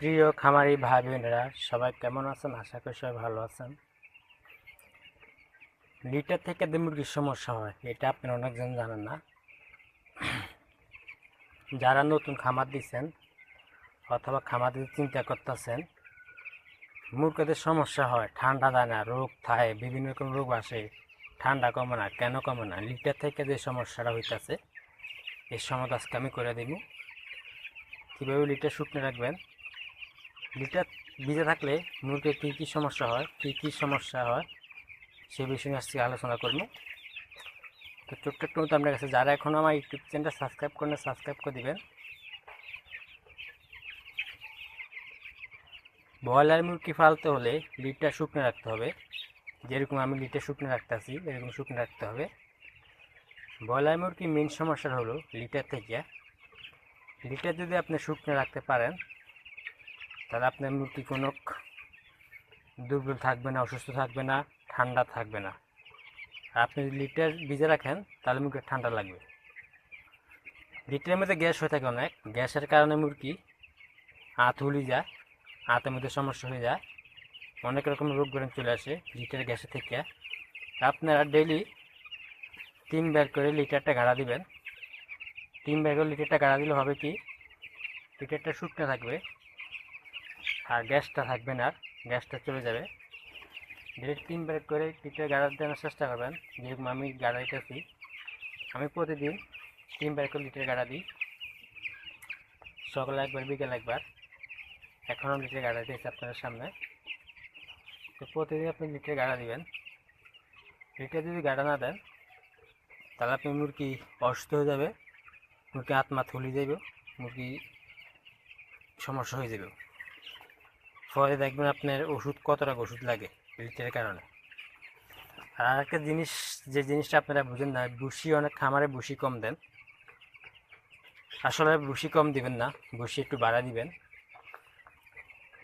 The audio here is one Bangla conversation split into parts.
প্রিয় খামারি ভাই বোনেরা সবাই কেমন আছেন? আশা করি সবাই ভালো আছেন। লিটার থেকে যে মুরগির সমস্যা হয়, এটা আপনারা অনেকজন জানেন না। যারা নতুন খামার দিচ্ছেন অথবা খামার দিতে চিন্তা করতেছেন, মুরগিদের সমস্যা হয়, ঠান্ডা দেয় না, রোগ থাকে, বিভিন্ন রকম রোগ আসে, ঠান্ডা কমে না, কেন কমে না? লিটার থেকে যে সমস্যাটা হইতাছে এই সমাধান আজকে আমি করে দিব। কীভাবে লিটার শুকনো রাখবেন? লিটার ভিজে থাকলে মুরগির কী কী সমস্যা হয়? কী কী সমস্যা হয়? সে বিষয়ে আজকে আলোচনা করব। তো ছোট্ট একটু মতো আপনার কাছে যারা এখনও আমার ইউটিউব চ্যানেলটা সাবস্ক্রাইব করেন সাবস্ক্রাইব করে দিবেন। ব্রয়লার মুরগি ফালতে হলে লিটার শুকনো রাখতে হবে। যেরকম আমি লিটার শুকনো রাখতেছি এরকম শুকনো রাখতে হবে। ব্রয়লার মুরগির মেন সমস্যা হলো লিটার থেকে। লিটার যদি আপনি শুকনো রাখতে পারেন তাহলে আপনার মুরগি কোনো দুর্বল থাকবে না, অসুস্থ থাকবে না, ঠান্ডা থাকবে না। আর আপনি লিটার ভিজে রাখেন, তাহলে মুরগির ঠান্ডা লাগবে। লিটারের মধ্যে গ্যাস হয়ে থাকে অনেক। গ্যাসের কারণে মুরগি হাত হুলি যায় হাতের মধ্যে সমস্যা হয়ে যায়। অনেক রকম রোগ গরম চলে আসে লিটার গ্যাসের থেকে। আপনারা ডেলি তিন বার করে লিটারটা গাড়া দিবেন। তিন বার করে লিটারটা গাড়া দিলে হবে কি? লিটারটা শুকনো থাকবে। আর গ্যাসটা থাকবে না, গ্যাসটা চলে যাবে। ডেলি তিন বার করে লিটার গাড়া দেওয়ার চেষ্টা করবেন যেরকম আমি গাড়াইতেছি আমি প্রতিদিন তিন বার করে লিটার গাড়া দিই। সকালে একবার, বিকেল একবার। এখনও লিটার গাড়া দিয়েছি আপনাদের সামনে। তো প্রতিদিন আপনি লিটার গাড়া দিবেন। লিটার যদি গাড়া না দেন, তাহলে আপনি মুরগি অসুস্থ হয়ে যাবে মুরগি আত্মা থলি যাবে, মুরগি সমস্যা হয়ে যাবে। ফলে দেখবেন আপনার ওষুধ কত টাকা ওষুধ লাগে লিটারের কারণে। আর একটা জিনিস, যে জিনিসটা আপনারা বুঝেন না বুসি অনেক খামারে বুসি কম দেন। আসলে বুসি কম দিবেন না বুসি একটু বাড়া দিবেন।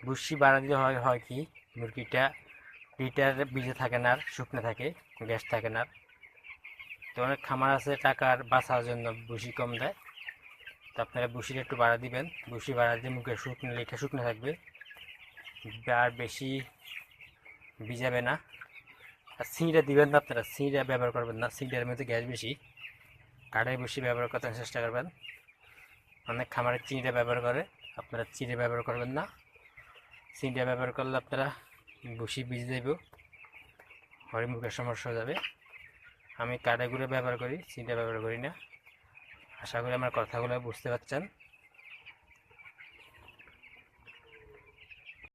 বুসি বাড়া দিলে হয় হয় কি, মুরগিটা লিটার ভিজে থাকে না আর, শুকনো থাকে, গ্যাস থাকে না। তো অনেক খামার আছে টাকার বাঁচার জন্য বুসি কম দেয়। তো আপনারা বুসিটা একটু বাড়া দিবেন বুসি বাড়া দিয়ে মুখে শুকনো, লিটার শুকনো থাকবে। আর বেশি ভিজাবে না। আর সিঁড়া দিবেন না আপনারা সিঁড়া ব্যবহার করবেন না। সিঁড়ার মধ্যে গ্যাস বেশি কাঠের বেশি ব্যবহার করতে চেষ্টা করবেন। অনেক খামারে চিঁড়া ব্যবহার করে, আপনারা চিঁড়ে ব্যবহার করবেন না। চিঁড়া ব্যবহার করলে আপনারা বসি বীজ দেব হরি মুখের সমস্যা হয়ে যাবে। আমি গুঁড়ো ব্যবহার করি চিঁড়া ব্যবহার করি না। আশা করি আমার কথাগুলো বুঝতে পারছেন।